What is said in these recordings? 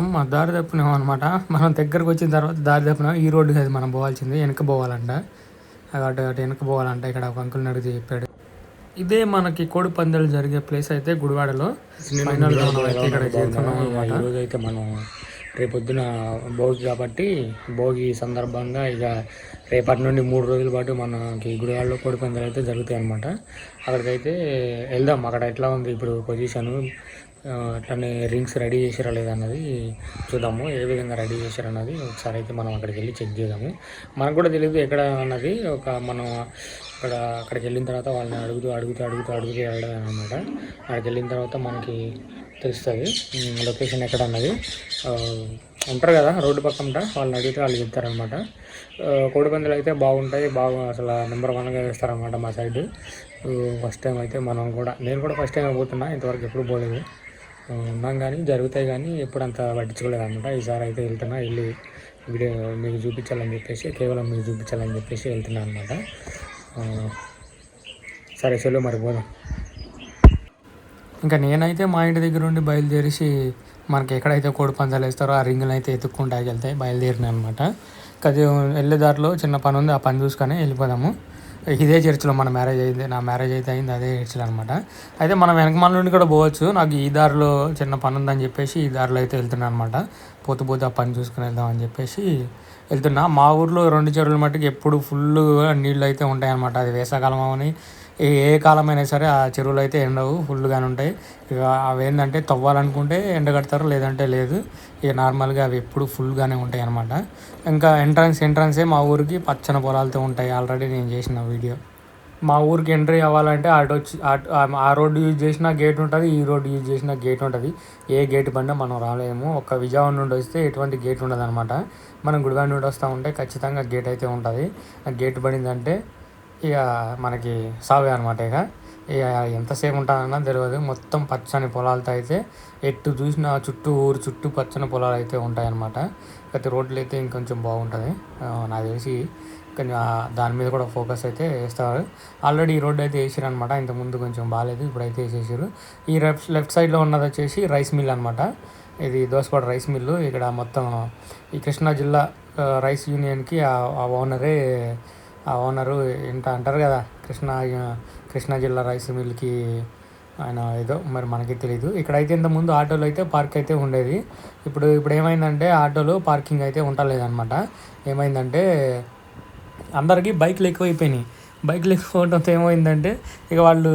అమ్మ దారి తప్పినాం అనమాట మనం దగ్గరకు వచ్చిన తర్వాత దారి తప్పినాం ఈ రోడ్డు కాదు మనం పోవాల్సింది వెనక పోవాలంట. అటు అటు వెనక పోవాలంట. ఇక్కడ ఒక అంకుల్ని అడిగితే చెప్పాడు. ఇదే మనకి కోడి పందాలు జరిగే ప్లేస్ అయితే గుడివాడలో. ఫైనల్ అయితే ఇక్కడ చేరుకున్నాం అనమాట ఈరోజు అయితే మనం రేపొద్దున భోగి కాబట్టి భోగి సందర్భంగా ఇక రేపటి నుండి మూడు రోజుల పాటు మనకి గుడివాడలో కోడి పందాలు అయితే జరుగుతాయి అనమాట అక్కడికైతే వెళ్దాం. అక్కడ ఎట్లా ఉంది ఇప్పుడు పొజిషను? అట్లనే రింగ్స్ రెడీ చేసారా లేదా అన్నది చూద్దాము. ఏ విధంగా రెడీ చేశారు అన్నది ఒకసారి అయితే మనం అక్కడికి వెళ్ళి చెక్ చేద్దాము. మనకు కూడా తెలియదు ఎక్కడ అన్నది. ఒక మనం అక్కడ అక్కడికి వెళ్ళిన తర్వాత వాళ్ళని అడుగుతూ అడుగుతూ అడుగుతూ అడుగుతూ వెళ్ళడం అనమాట అక్కడికి వెళ్ళిన తర్వాత మనకి తెలుస్తుంది లొకేషన్ ఎక్కడ అన్నది. ఉంటారు కదా రోడ్డు పక్కన వాళ్ళని అడిగితే వాళ్ళు చెప్తారనమాట కోడిపందులు అయితే బాగుంటాయి బాగా అసలు నెంబర్ వన్గా వేస్తారనమాట మా సైడ్. ఫస్ట్ టైం అయితే మనం కూడా నేను కూడా ఫస్ట్ టైం పోతున్నా ఇంతవరకు ఎప్పుడు పోలేదు. ఉన్నాం కానీ జరుగుతాయి కానీ ఎప్పుడు అంత పట్టించుకోలేదు అనమాట ఈసారి అయితే వెళ్తున్నా వెళ్ళి వీడియో మీకు చూపించాలని చెప్పేసి కేవలం మీకు చూపించాలని చెప్పేసి వెళ్తున్నాను అనమాట సరే సెలవు మరి పోదాం. ఇంకా నేనైతే మా ఇంటి దగ్గర నుండి బయలుదేరేసి మనకి ఎక్కడైతే కోడి పందాలు వేస్తారో ఆ రింగులు అయితే ఎత్తుక్కుంటా వెళ్తాయి బయలుదేరినాయి అనమాట కొద్దిగా వెళ్ళే దారిలో చిన్న పని ఉంది ఆ పని చూసుకొని వెళ్ళిపోదాము. ఇదే చర్చిలో మన మ్యారేజ్ అయింది నా మ్యారేజ్ అయితే అయింది అదే చర్చిలో అనమాట అయితే మనం వెనకమాల నుండి కూడా పోవచ్చు. నాకు ఈ దారిలో చిన్న పని ఉందని చెప్పేసి ఈ దారిలో అయితే వెళ్తున్నాను అనమాట పోతూ పోతూ ఆ పని చూసుకుని వెళ్దాం అని చెప్పేసి వెళ్తున్నా. మా ఊర్లో రెండు చెరువుల మట్టుకు ఎప్పుడు ఫుల్ నీళ్ళు అయితే ఉంటాయన్నమాట. అది వేసాకాలం అవని ఏ కాలమైనా సరే ఆ చెరువులు అయితే ఎండవు ఫుల్గానే ఉంటాయి. ఇక అవి ఏంటంటే తవ్వాలనుకుంటే ఎండగడతారు లేదంటే లేదు. ఇక నార్మల్గా అవి ఎప్పుడు ఫుల్గానే ఉంటాయి అనమాట ఇంకా ఎంట్రన్స్ ఎంట్రన్సే మా ఊరికి పచ్చని పొలాలతో ఉంటాయి. ఆల్రెడీ నేను చేసిన వీడియో. మా ఊరికి ఎంట్రీ అవ్వాలంటే అటు వచ్చి అటు ఆ- రోడ్డు యూజ్ చేసిన గేట్ ఉంటుంది ఈ రోడ్డు యూజ్ చేసిన గేట్ ఉంటుంది. ఏ గేట్ బండి మనం రాలేము. ఒక్క విజయవాడ నుండి వస్తే ఎటువంటి గేట్ ఉండదు అనమాట మనం గుడివాడ నుండి వస్తూ ఉంటే ఖచ్చితంగా గేట్ అయితే ఉంటుంది. ఆ గేట్ పడిందంటే ఇక మనకి సావే అనమాట ఇక. ఇక ఎంతసేపు ఉంటానన్నా తెలియదు మొత్తం పచ్చని పొలాలతో అయితే ఎటు చూసిన చుట్టూ ఊరు చుట్టూ పచ్చని పొలాలు అయితే ఉంటాయన్నమాట. ప్రతి రోడ్లు అయితే ఇంకొంచెం బాగుంటుంది. నాకు తెలిసి కొంచెం దాని మీద కూడా ఫోకస్ అయితే వేస్తారు. ఆల్రెడీ ఈ రోడ్డు అయితే వేసారు అనమాట ఇంతకుముందు కొంచెం బాగాలేదు ఇప్పుడైతే వేసేసారు ఈ లెఫ్ట్ లెఫ్ట్ సైడ్లో ఉన్నది వచ్చేసి రైస్ మిల్ అనమాట ఇది దోసపాడు రైస్ మిల్లు. ఇక్కడ మొత్తం ఈ కృష్ణా జిల్లా రైస్ యూనియన్కి ఆ ఓనరే ఓనరు ఇంత అంటారు కదా కృష్ణా కృష్ణా జిల్లా రైస్ మిల్కి ఆయన ఏదో మరి మనకి తెలియదు ఇక్కడైతే ఇంతకుముందు ఆటోలు అయితే పార్క్ అయితే ఉండేది. ఇప్పుడు ఇప్పుడు ఏమైందంటే ఆటోలు పార్కింగ్ అయితే ఉండలేదన్నమాట ఏమైందంటే అందరికీ బైక్లు ఎక్కువైపోయినాయి. బైక్లు ఎక్కువ ఏమైందంటే ఇక వాళ్ళు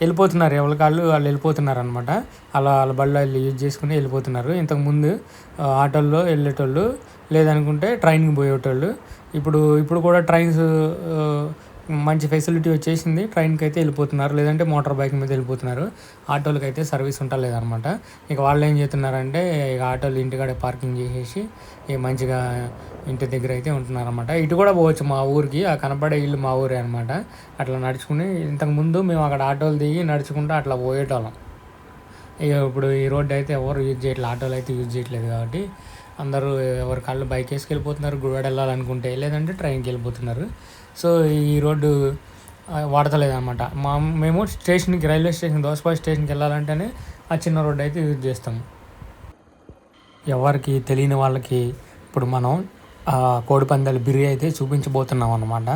వెళ్ళిపోతున్నారు. ఎవరి కాళ్ళు వాళ్ళు వెళ్ళిపోతున్నారు అనమాట అలా వాళ్ళ బళ్ళు వాళ్ళు యూజ్ చేసుకుని వెళ్ళిపోతున్నారు. ఇంతకుముందు ఆటోల్లో వెళ్ళేటోళ్ళు లేదనుకుంటే ట్రైన్కి పోయేటోళ్ళు. ఇప్పుడు ఇప్పుడు కూడా ట్రైన్స్ మంచి ఫెసిలిటీ వచ్చేసింది. ట్రైన్కి అయితే వెళ్ళిపోతున్నారు. లేదంటే మోటార్ బైక్ మీద వెళ్ళిపోతున్నారు. ఆటోలకి అయితే సర్వీస్ ఉండలేదన్నమాట ఇక వాళ్ళు ఏం చేస్తున్నారంటే ఇక ఆటోలు ఇంటికాడే పార్కింగ్ చేసేసి ఇక మంచిగా ఇంటి దగ్గర అయితే ఉంటున్నారన్నమాట ఇటు కూడా పోవచ్చు మా ఊరికి. ఆ కనపడే ఇల్లు మా ఊరే అనమాట. అట్లా నడుచుకుని ఇంతకుముందు మేము అక్కడ ఆటోలు దిగి నడుచుకుంటూ అట్లా పోయేటోళ్ళం. ఇక ఇప్పుడు ఈ రోడ్డు అయితే ఎవరు యూజ్ చేయట్లేదు ఆటోలు అయితే యూజ్ చేయట్లేదు కాబట్టి అందరూ ఎవరి కాళ్ళు బైక్ వేసుకెళ్ళిపోతున్నారు గుడివాడ వెళ్ళాలనుకుంటే. లేదంటే ట్రైన్కి వెళ్ళిపోతున్నారు. సో ఈ రోడ్డు వాడతలేదన్నమాట. మా మేము స్టేషన్కి రైల్వే స్టేషన్ దోసపాయ స్టేషన్కి వెళ్ళాలంటేనే ఆ చిన్న రోడ్డు అయితే యూజ్ చేస్తాము ఎవరికి తెలియని వాళ్ళకి ఇప్పుడు మనం కోడిపందాలు కోడి బిర్యానీ అయితే చూపించబోతున్నాం అనమాట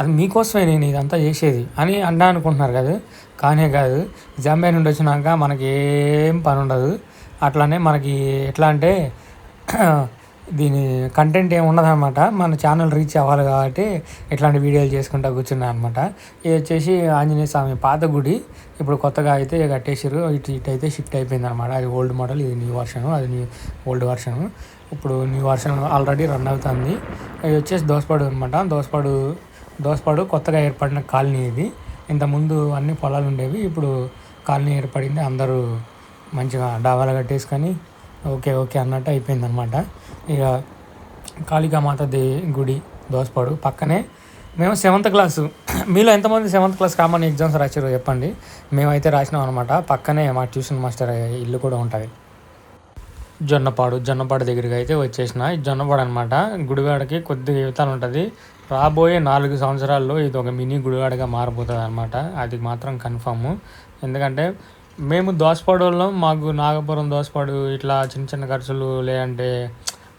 అది మీకోసమే నేను ఇదంతా చేసేది అని అండా అనుకుంటున్నారు కదా. కానే కాదు జాంబే నుండి వచ్చినాక మనకి ఏం పని ఉండదు. అట్లానే మనకి ఎట్లా అంటే దీని కంటెంట్ ఏమి ఉండదన్నమాట మన ఛానల్ రీచ్ అవ్వాలి కాబట్టి ఇట్లాంటి వీడియోలు చేసుకుంటా కూర్చున్నాను అనమాట ఇది వచ్చేసి ఆంజనేయ స్వామి పాత గుడి. ఇప్పుడు కొత్తగా అయితే కట్టేసారు ఇటు ఇటు అయితే షిఫ్ట్ అయిపోయింది అనమాట అది ఓల్డ్ మోడల్ ఇది న్యూ వర్షన్ అది న్యూ ఓల్డ్ వర్షన్ ఇప్పుడు న్యూ వర్షన్ ఆల్రెడీ రన్ అవుతుంది. ఇది వచ్చేసి దోసపాడు అనమాట దోసపాడు దోసపాడు కొత్తగా ఏర్పడిన కాలనీ ఇది. ఇంతకుముందు అన్ని పొలాలు ఉండేవి. ఇప్పుడు కాలనీ ఏర్పడింది. అందరూ మంచిగా డాబాలు కట్టేసుకొని ఓకే ఓకే అన్నట్టు అయిపోయింది అనమాట ఇక కాళికామాత దే గుడి దోసపాడు పక్కనే. మేము సెవెంత్ క్లాసు. మీలో ఎంతమంది సెవెంత్ క్లాస్ కామన్ ఎగ్జామ్స్ రాశారు చెప్పండి. మేమైతే రాసినాం అనమాట పక్కనే మా ట్యూషన్ మాస్టర్ ఇల్లు కూడా ఉంటుంది. జొన్నపాడు జొన్నపాడు దగ్గరికి అయితే వచ్చేసిన. ఈ జొన్నపాడు అనమాట గుడివాడకి కొద్దిగా యువతలు ఉంటుంది. రాబోయే నాలుగు సంవత్సరాల్లో ఇది ఒక మినీ గుడివాడగా మారిపోతుంది అనమాట అది మాత్రం కన్ఫామ్. ఎందుకంటే మేము దోసపాడు వాళ్ళం. మాకు నాగపురం దోసపాడు ఇట్లా చిన్న చిన్న ఖర్చులు లేదంటే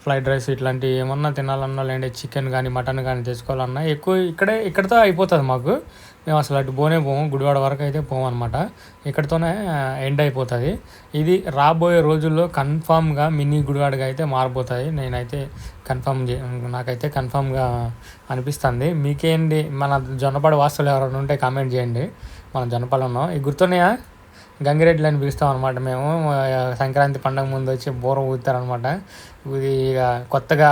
ఫ్రైడ్ రైస్ ఇట్లాంటివి ఏమన్నా తినాలన్నా లేదంటే చికెన్ కానీ మటన్ కానీ తెచ్చుకోవాలన్నా ఎక్కువ ఇక్కడే ఇక్కడతో అయిపోతుంది మాకు. మేము అసలు అటు పోనే పోము. గుడివాడ వరకు అయితే పోము అనమాట ఇక్కడితోనే ఎండ్ అయిపోతుంది. ఇది రాబోయే రోజుల్లో కన్ఫామ్గా మినీ గుడివాడగా అయితే మారిపోతుంది నేనైతే కన్ఫామ్ నాకైతే కన్ఫామ్గా అనిపిస్తుంది. మీకేంటి? మన జొన్నపాడు వాస్తులు ఎవరైనా ఉంటే కామెంట్ చేయండి. మన జొన్నపాడు ఉన్నాం. ఇది గుర్తున్నాయా? గంగిరెడ్లు అని పిలుస్తాం అనమాట మేము. సంక్రాంతి పండగ ముందు వచ్చి బూర ఊతారనమాట ఇది ఇక కొత్తగా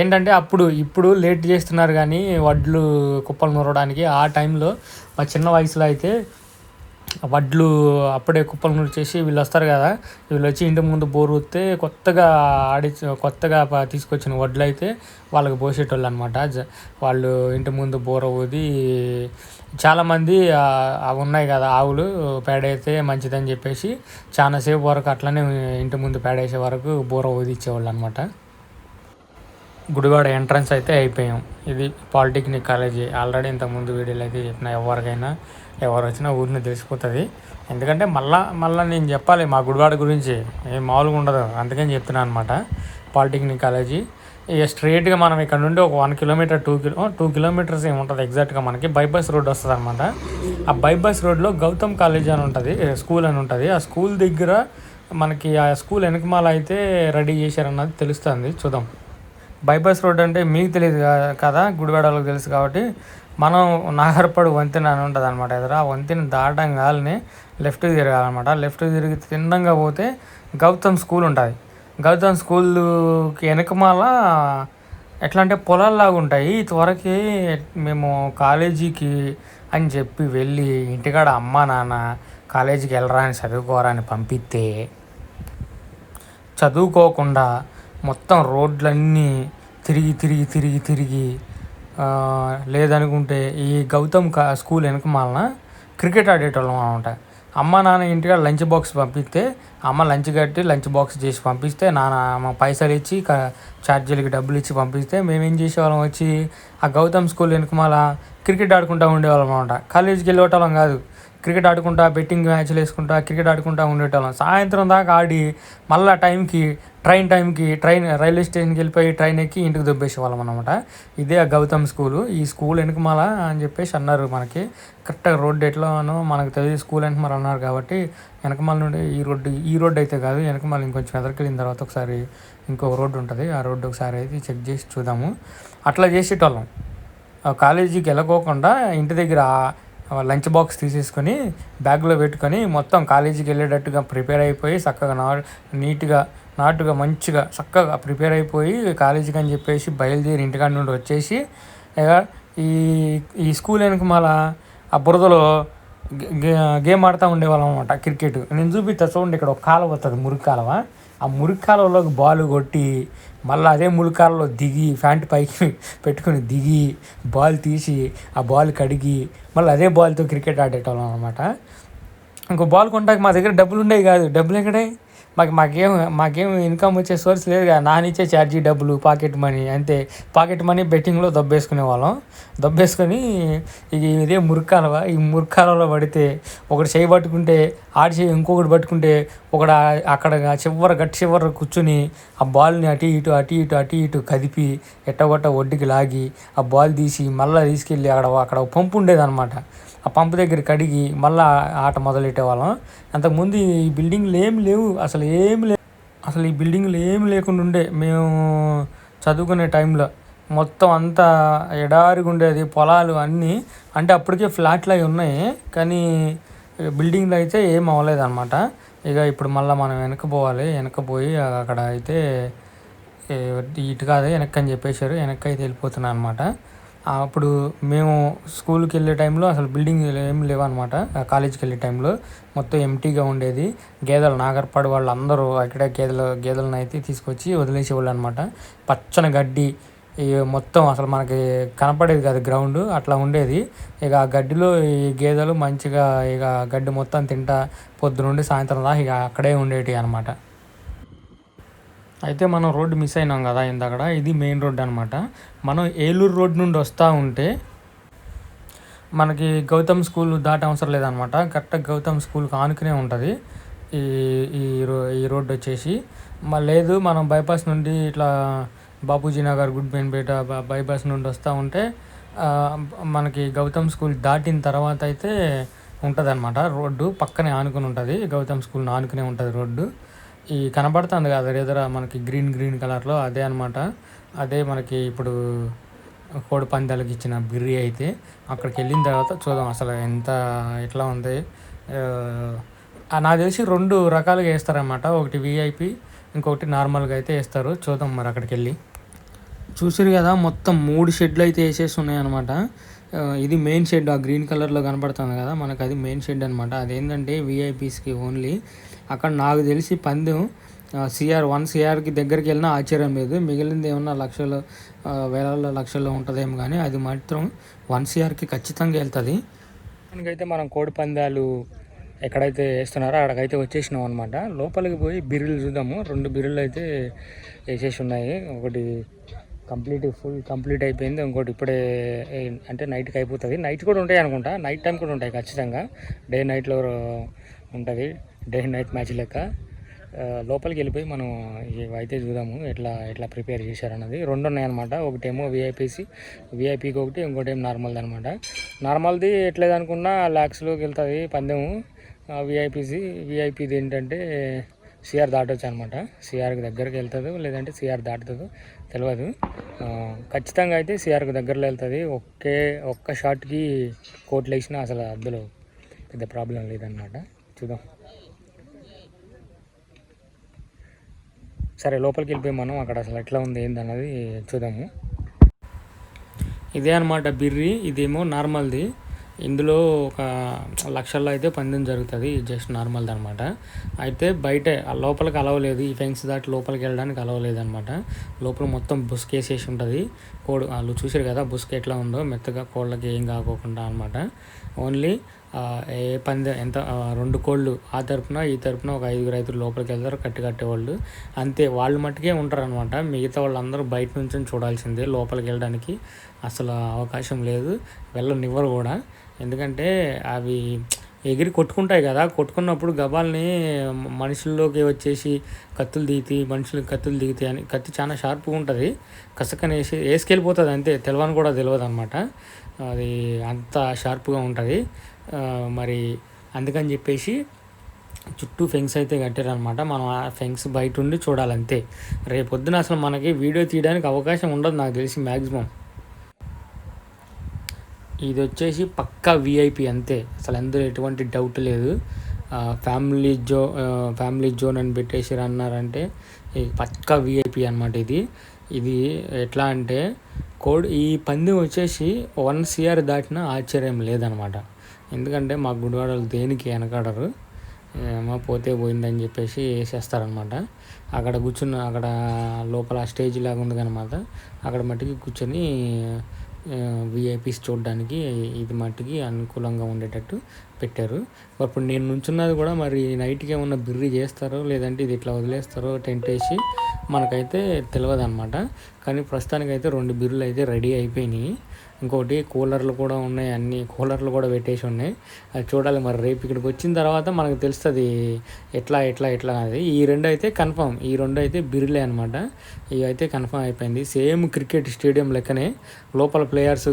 ఏంటంటే అప్పుడు ఇప్పుడు లేట్ చేస్తున్నారు కానీ వడ్లు కుప్పలు నూరడానికి ఆ టైంలో మా చిన్న వయసులో అయితే వడ్లు అప్పుడే కుప్పలు చేసి వీళ్ళు వస్తారు కదా వీళ్ళు వచ్చి ఇంటి ముందు బోరు ఊస్తే కొత్తగా ఆడి కొత్తగా తీసుకొచ్చిన వడ్లు అయితే వాళ్ళకి పోసేటోళ్ళు అనమాట వాళ్ళు ఇంటి ముందు బోర ఊది చాలామంది అవి ఉన్నాయి కదా ఆవులు పేడైతే మంచిదని చెప్పేసి చాలాసేపు వరకు అట్లనే ఇంటి ముందు పేడేసే వరకు బోర ఊది ఇచ్చేవాళ్ళు అనమాట గుడివాడ ఎంట్రన్స్ అయితే అయిపోయాం. ఇది పాలిటెక్నిక్ కాలేజీ. ఆల్రెడీ ఇంతకుముందు వీడియోలు అయితే చెప్పిన ఎవరికైనా. ఎవరు వచ్చినా ఊరిని తెలిసిపోతుంది. ఎందుకంటే మళ్ళా మళ్ళీ నేను చెప్పాలి మా గుడివాడ గురించి. ఏం మామూలుగా ఉండదు. అందుకని చెప్తున్నాను అనమాట పాలిటెక్నిక్ కాలేజీ. ఇక స్ట్రేట్గా మనం ఇక్కడ నుండి ఒక one kilometre two kilo two kilometres ఏముంటుంది ఎగ్జాక్ట్గా మనకి. బైపాస్ రోడ్ వస్తుంది అనమాట ఆ బైపాస్ రోడ్లో గౌతమ్ కాలేజ్ అని ఉంటుంది. స్కూల్ అని ఉంటుంది. ఆ స్కూల్ దగ్గర మనకి ఆ స్కూల్ వెనకమాల అయితే రెడీ చేశారన్నది తెలుస్తుంది. చూద్దాం. బైపాస్ రోడ్ అంటే మీకు తెలియదు కదా? గుడివాడ వాళ్ళకి తెలుసు కాబట్టి మనం నాగర్పడు వంతెన అని ఉంటుంది అనమాట ఎదురు. ఆ వంతెన దాటంగానే లెఫ్ట్ తిరగాలన్నమాట. లెఫ్ట్ తిరిగి తిండంగా పోతే గౌతమ్ స్కూల్ ఉంటుంది. గౌతమ్ స్కూల్కి వెనకమాల ఎట్లా అంటే పొలాల్లాగా ఉంటాయి. త్వరకి మేము కాలేజీకి అని చెప్పి వెళ్ళి ఇంటికాడ అమ్మ నాన్న కాలేజీకి వెళ్ళరా అని చదువుకోరా అని పంపిస్తే చదువుకోకుండా మొత్తం రోడ్లన్నీ తిరిగి తిరిగి తిరిగి తిరిగి లేదనుకుంటే ఈ గౌతమ్ కా స్కూల్ వెనకమాలన క్రికెట్ ఆడేటోళ్ళం అనమాట. అమ్మ నాన్న ఇంటికాడ లంచ్ బాక్స్ పంపిస్తే అమ్మ లంచ్ కట్టి లంచ్ బాక్స్ చేసి పంపిస్తే నాన్న పైసలు ఇచ్చి ఛార్జీలకి డబ్బులు ఇచ్చి పంపిస్తే మేమేం చేసేవాళ్ళం వచ్చి ఆ గౌతమ్ స్కూల్ వెనకమాల క్రికెట్ ఆడుకుంటూ ఉండేవాళ్ళం అనమాట. కాలేజీకి వెళ్ళేటోళ్ళం కాదు. క్రికెట్ ఆడుకుంటా బెట్టింగ్ మ్యాచ్లు వేసుకుంటా క్రికెట్ ఆడుకుంటా ఉండేటోళ్ళం. సాయంత్రం దాకా ఆడి మళ్ళీ టైంకి ట్రైన్ టైంకి ట్రైన్ రైల్వే స్టేషన్కి వెళ్ళిపోయి ట్రైన్ ఎక్కి ఇంటికి దొబ్బేసేవాళ్ళం అనమాట ఇదే ఆ గౌతమ్ స్కూలు. ఈ స్కూల్ వెనకమాల అని చెప్పేసి అన్నారు మనకి. కరెక్ట్గా రోడ్డు ఎట్లానో మనకు తెలియదు స్కూల్ వెనకమాల అన్నారు కాబట్టి వెనకమాల నుండి ఈ రోడ్డు ఈ రోడ్డు అయితే కాదు వెనకమాల ఇంకొంచెం ఎదరికెళ్ళిన తర్వాత ఒకసారి ఇంకో రోడ్డు ఉంటుంది. ఆ రోడ్డు ఒకసారి అయితే చెక్ చేసి చూద్దాము. అట్లా చేసేటోళ్ళం. ఆ కాలేజీకి వెళ్ళకోకుండా ఇంటి దగ్గర లంచ్ బాక్స్ తీసేసుకొని బ్యాగ్లో పెట్టుకొని మొత్తం కాలేజీకి వెళ్ళేటట్టుగా ప్రిపేర్ అయిపోయి చక్కగా నా నీట్గా నాటుగా మంచిగా చక్కగా ప్రిపేర్ అయిపోయి కాలేజీకి అని చెప్పేసి బయలుదేరి ఇంటికాడ నుండి వచ్చేసి ఇక ఈ ఈ స్కూల్ వెనక మళ్ళా ఆ బురదలో గే- గే- గేమ్ ఆడుతూ ఉండేవాళ్ళం అనమాట క్రికెట్. నేను చూపిస్తా చూడండి ఇక్కడ ఒక కాలువ వస్తుంది మురికి కాలువ. ఆ మురికి బాల్ కొట్టి మళ్ళీ అదే మురికి దిగి ప్యాంట్ పైకి పెట్టుకొని దిగి బాల్ తీసి ఆ బాల్ కడిగి మళ్ళీ అదే బాల్తో క్రికెట్ ఆడేటోళ్ళం అనమాట ఇంకో బాల్ కొంటాక మా దగ్గర డబ్బులు ఉండేవి కాదు. డబ్బులు ఎక్కడే? మాకు మాకేం మాకేం ఇన్కమ్ వచ్చే సోర్స్ లేదు కదా. నానిచ్చే ఛార్జీ డబ్బులు పాకెట్ మనీ అంతే. పాకెట్ మనీ బెట్టింగ్లో దబ్బేసుకునే వాళ్ళం. దబ్బేసుకొని ఇది ఇదే మురికాలవ ఈ మురికాలలో పడితే ఒకటి చేయి పట్టుకుంటే ఆడి చేయి ఇంకొకటి పట్టుకుంటే ఒకడు అక్కడ చివర గట్టి చివర కూర్చుని ఆ బాల్ని అటు ఇటు అటు ఇటు అటు ఇటు కదిపి ఎట్టగొట్ట ఒడ్డుకి లాగి ఆ బాల్ తీసి మళ్ళీ తీసుకెళ్ళి అక్కడ అక్కడ పంపు పంపు ఉండేదన్నమాట. ఆ పంపు దగ్గర కడిగి మళ్ళీ ఆట మొదలెట్టేవాళ్ళం. అంతకుముందు ఈ బిల్డింగ్లు ఏం లేవు. అసలు ఏమి లేవు అసలు ఈ బిల్డింగ్లు ఏమి లేకుండా ఉండే. మేము చదువుకునే టైంలో మొత్తం అంతా ఎడారిగా ఉండేది. పొలాలు అన్నీ అంటే అప్పటికే ఫ్లాట్లు అవి ఉన్నాయి. కానీ బిల్డింగ్లు అయితే ఏం అవ్వలేదు అనమాట ఇక ఇప్పుడు మళ్ళీ మనం వెనక్కి పోవాలి. వెనక్కి పోయి అక్కడ అయితే ఇటు కాదు వెనక్కి అని చెప్పేశారు. వెనక్కి అయితే వెళ్ళిపోతున్నాను అనమాట అప్పుడు మేము స్కూల్కి వెళ్ళే టైంలో అసలు బిల్డింగ్ ఏం లేవన్నమాట. కాలేజీకి వెళ్ళే టైంలో మొత్తం ఎంటీగా ఉండేది. గేదెలు నాగర్పాడు వాళ్ళందరూ అక్కడే గేదెలు గేదెలను అయితే తీసుకొచ్చి వదిలేసేవాళ్ళు అనమాట పచ్చని గడ్డి ఈ మొత్తం అసలు మనకి కనపడేది కాదు గ్రౌండ్ అట్లా ఉండేది. ఇక ఆ గడ్డిలో ఈ గేదెలు మంచిగా ఇక గడ్డి మొత్తం తింటా పొద్దునుండి సాయంత్రం దాకా ఇక అక్కడే ఉండేటి అనమాట అయితే మనం రోడ్డు మిస్ అయినాం కదా ఇందాక ఇది మెయిన్ రోడ్ అనమాట మనం ఏలూరు రోడ్ నుండి వస్తూ ఉంటే మనకి గౌతమ్ స్కూల్ దాట అవసరం లేదనమాట కరెక్ట్గా గౌతమ్ స్కూల్కి ఆనుకునే ఉంటుంది. ఈ ఈ రో ఈ రోడ్డు వచ్చేసి. లేదు మనం బైపాస్ నుండి ఇట్లా బాపూజీ నగర్ గుడ్బెన్పేట బ- బైపాస్ నుండి వస్తూ ఉంటే మనకి గౌతమ్ స్కూల్ దాటిన తర్వాత అయితే ఉంటుంది అనమాట రోడ్డు పక్కనే ఆనుకుని ఉంటుంది. గౌతమ్ స్కూల్ ఆనుకునే ఉంటుంది రోడ్డు. ఈ కనబడుతుంది కదా ఎదుర మనకి గ్రీన్ గ్రీన్ కలర్లో అదే అనమాట అదే మనకి ఇప్పుడు కోడి పందాలకు ఇచ్చిన బిర్రీ అయితే అక్కడికి వెళ్ళిన తర్వాత చూద్దాం అసలు ఎంత ఎట్లా ఉంది. నాకు తెలిసి రెండు రకాలుగా వేస్తారనమాట ఒకటి విఐపి ఇంకొకటి నార్మల్గా అయితే వేస్తారు. చూద్దాం మరి అక్కడికి వెళ్ళి. చూసారు కదా మొత్తం మూడు షెడ్లు అయితే వేసేసి ఉన్నాయన్నమాట. ఇది మెయిన్ షెడ్ ఆ గ్రీన్ కలర్లో కనపడుతుంది కదా మనకు అది మెయిన్ షెడ్ అనమాట అదేంటంటే విఐపీస్కి ఓన్లీ అక్కడ నాకు తెలిసి పందెం సిఆర్ వన్ సిఆర్కి దగ్గరికి వెళ్ళినా ఆశ్చర్యం లేదు. మిగిలింది ఏమన్నా లక్షలు వేల లక్షల్లో ఉంటుందేమో కానీ అది మాత్రం వన్ సిఆర్కి ఖచ్చితంగా వెళ్తుంది. దానికైతే మనం కోడి పందాలు ఎక్కడైతే వేస్తున్నారో అక్కడికైతే వచ్చేసినాం అనమాట లోపలికి పోయి బిర్రులు చూద్దాము. రెండు బిర్రులు అయితే వేసేసి ఉన్నాయి. ఒకటి కంప్లీట్ ఫుల్ కంప్లీట్ అయిపోయింది. ఇంకోటి ఇప్పుడే అంటే నైట్కి అయిపోతుంది. నైట్ కూడా ఉంటాయి అనుకుంటా. నైట్ టైం కూడా ఉంటాయి ఖచ్చితంగా. డే నైట్లో ఉంటుంది డే నైట్ మ్యాచ్ లెక్క లోపలికి వెళ్ళిపోయి మనం ఇవి అయితే చూద్దాము ఎట్లా ఎట్లా ప్రిపేర్ చేశారన్నది. రెండు ఉన్నాయన్నమాట. ఒకటేమో విఐపీసీ విఐపీకి ఒకటి ఇంకోటి ఏమో నార్మల్ది అనమాట నార్మల్ది ఎట్లేదనుకున్నా ల్యాక్స్లోకి వెళ్తుంది పందెము. విఐపీసీ విఐపీది ఏంటంటే సిఆర్ దాటొచ్చు అనమాట సిఆర్కి దగ్గరికి వెళ్తుంది లేదంటే సిఆర్ దాటుతుందో తెలియదు ఖచ్చితంగా అయితే సిఆర్కి దగ్గరలో వెళ్తుంది. ఒకే ఒక్క షాట్కి కోట్లు వేసినా అసలు అందులో పెద్ద ప్రాబ్లం లేదన్నమాట. చూద్దాం. సరే లోపలికి వెళ్ళిపోయి మనం అక్కడ అసలు ఎట్లా ఉంది ఏంది అన్నది చూద్దాము. ఇదే అనమాట బిర్రి ఇదేమో నార్మల్ది. ఇందులో ఒక లక్షల్లో అయితే పందెం జరుగుతుంది జస్ట్ నార్మల్ది అనమాట అయితే బయట ఆ లోపలికి అలవలేదు ఈ ఫెన్స్ దాటి లోపలికి వెళ్ళడానికి అలవలేదు అనమాట లోపల మొత్తం బుస్క్ వేసేసి ఉంటుంది. కోడి వాళ్ళు చూసారు కదా బుస్క్ ఎట్లా ఉందో మెత్తగా కోళ్ళకి ఏం కాకోకుండా అనమాట ఓన్లీ ఏ పందెం ఎంత రెండు కోళ్ళు ఆ తరపున ఈ తరపున ఒక ఐదుగురు రైతులు లోపలికి వెళ్తారు కట్టి కట్టేవాళ్ళు. అంతే వాళ్ళు మట్టుకే ఉంటారు అనమాట మిగతా వాళ్ళందరూ బయట నుంచి చూడాల్సిందే లోపలికి వెళ్ళడానికి అసలు అవకాశం లేదు వెళ్ళనివ్వరు కూడా. ఎందుకంటే అవి ఎగిరి కొట్టుకుంటాయి కదా కొట్టుకున్నప్పుడు గబాల్ని మనుషుల్లోకి వచ్చేసి కత్తులు దిగితే మనుషులు కత్తులు దిగితే అని కత్తి చాలా షార్ప్గా ఉంటుంది. కసకని వేసి వేసుకెళ్ళిపోతుంది అంతే తెలియని కూడా తెలియదు అనమాట అది అంత షార్ప్గా ఉంటుంది. మరి అందుకని చెప్పేసి చుట్టూ ఫెన్స్ అయితే కట్టారనమాట మనం ఆ ఫెన్స్ బయట ఉండి చూడాలంతే. రేపొద్దున అసలు మనకి వీడియో తీయడానికి అవకాశం ఉండదు నాకు తెలిసి మ్యాక్సిమం ఇది వచ్చేసి పక్కా విఐపి అంతే. అసలు అందులో ఎటువంటి డౌట్ లేదు. ఫ్యామిలీ జో ఫ్యామిలీ జోన్ అని పెట్టేసి అన్నారంటే ఇది పక్కా విఐపి అనమాట ఇది. ఇది ఎట్లా అంటే కోడ్ ఈ పందెం వచ్చేసి వన్ సిఆర్ దాటినా ఆశ్చర్యం లేదనమాట ఎందుకంటే మా గుడివాడలు దేనికి వెనకాడరు? ఏమో పోతే పోయిందని చెప్పేసి వేసేస్తారనమాట అక్కడ కూర్చున్న అక్కడ లోపల స్టేజ్ లాగా ఉంది కనమాట అక్కడ మట్టికి కూర్చొని విఐపీస్ చూడడానికి ఇది మట్టికి అనుకూలంగా ఉండేటట్టు పెట్టారు. ఇప్పుడు నేను నుంచున్నది కూడా మరి నైట్కి ఏమన్నా బిర్రి చేస్తారో లేదంటే ఇది ఇట్లా వదిలేస్తారో టెంట్ వేసి మనకైతే తెలియదు అనమాట కానీ ప్రస్తుతానికైతే రెండు బిర్రులు అయితే రెడీ అయిపోయినాయి. ఇంకోటి కూలర్లు కూడా ఉన్నాయి అన్ని కూలర్లు కూడా పెట్టేసి ఉన్నాయి. అది చూడాలి మరి రేపు ఇక్కడికి వచ్చిన తర్వాత మనకు తెలుస్తుంది ఎట్లా ఎట్లా ఎట్లా అనేది. ఈ రెండు అయితే కన్ఫర్మ్ ఈ రెండు అయితే బిర్లే అనమాట ఇవి అయితే కన్ఫర్మ్ అయిపోయింది. సేమ్ క్రికెట్ స్టేడియం లెక్కనే లోపల ప్లేయర్స్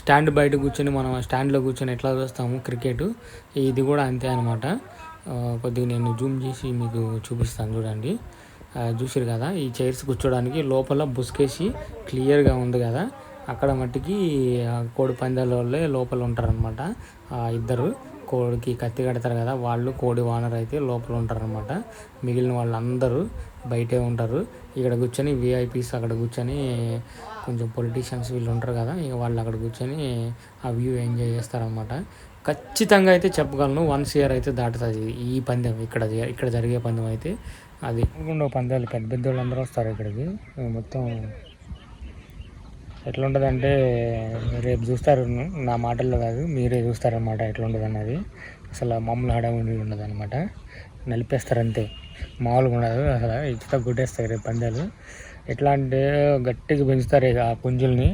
స్టాండ్ బయట కూర్చొని మనం స్టాండ్లో కూర్చొని ఎట్లా చూస్తాము క్రికెట్. ఇది కూడా అంతే అనమాట కొద్దిగా నేను జూమ్ చేసి మీకు చూపిస్తాను చూడండి. ఆ, చూసారు కదా ఈ చైర్స్ కూర్చోడానికి లోపల బుస్కేసి క్లియర్గా ఉంది కదా. అక్కడ మట్టికి కోడి పందాల వాళ్ళే లోపల ఉంటారనమాట ఇద్దరు కోడికి కత్తి కడతారు కదా వాళ్ళు కోడి వానర్ అయితే లోపల ఉంటారనమాట మిగిలిన వాళ్ళందరూ బయటే ఉంటారు. ఇక్కడ కూర్చొని విఐపీస్ అక్కడ కూర్చొని కొంచెం పొలిటీషియన్స్ వీళ్ళు ఉంటారు కదా ఇక వాళ్ళు అక్కడ కూర్చొని ఆ వ్యూ ఎంజాయ్ చేస్తారనమాట ఖచ్చితంగా అయితే చెప్పగలను వన్ ఇయర్ అయితే దాటుతుంది ఈ పందెం ఇక్కడ ఇక్కడ జరిగే పందెం అయితే. అది. ఉండవు పందాలు పెద్ద పెద్ద వాళ్ళందరూ వస్తారు ఇక్కడికి. మొత్తం ఎట్లుంటుందంటే రేపు చూస్తారు. నా మాటల్లో కాదు మీరే చూస్తారనమాట ఎట్లుంటుంది అన్నది అసలు మామూలు హడావుడి ఉండదు అనమాట నలిపేస్తారు అంతే మామూలుగా ఉండదు అసలు. ఇచ్చిత కొట్టేస్తారు రేపు పందాలు. ఎట్లా అంటే గట్టిగా పెంచుతారు ఇక ఆ పుంజుల్ని.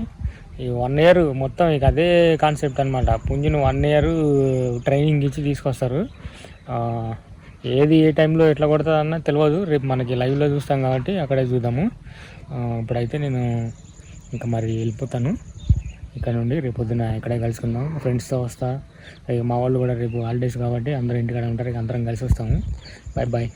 ఈ వన్ ఇయర్ మొత్తం ఇక అదే కాన్సెప్ట్ అనమాట పుంజుని వన్ ఇయర్ ట్రైనింగ్ ఇచ్చి తీసుకొస్తారు. ఏది ఏ టైంలో ఎట్లా కొడుతుంది తెలియదు రేపు మనకి లైవ్లో చూస్తాం కాబట్టి అక్కడే చూద్దాము. ఇప్పుడైతే నేను ఇంకా మరి వెళ్ళిపోతాను. ఇక్కడ నుండి రేపు పొద్దున ఇక్కడే కలుసుకుందాం. ఫ్రెండ్స్తో వస్తా. ఇక మా వాళ్ళు కూడా రేపు హాలిడేస్ కాబట్టి అందరూ ఇంటికాడ ఉంటారు. ఇక అందరం కలిసి వస్తాము. Bye bye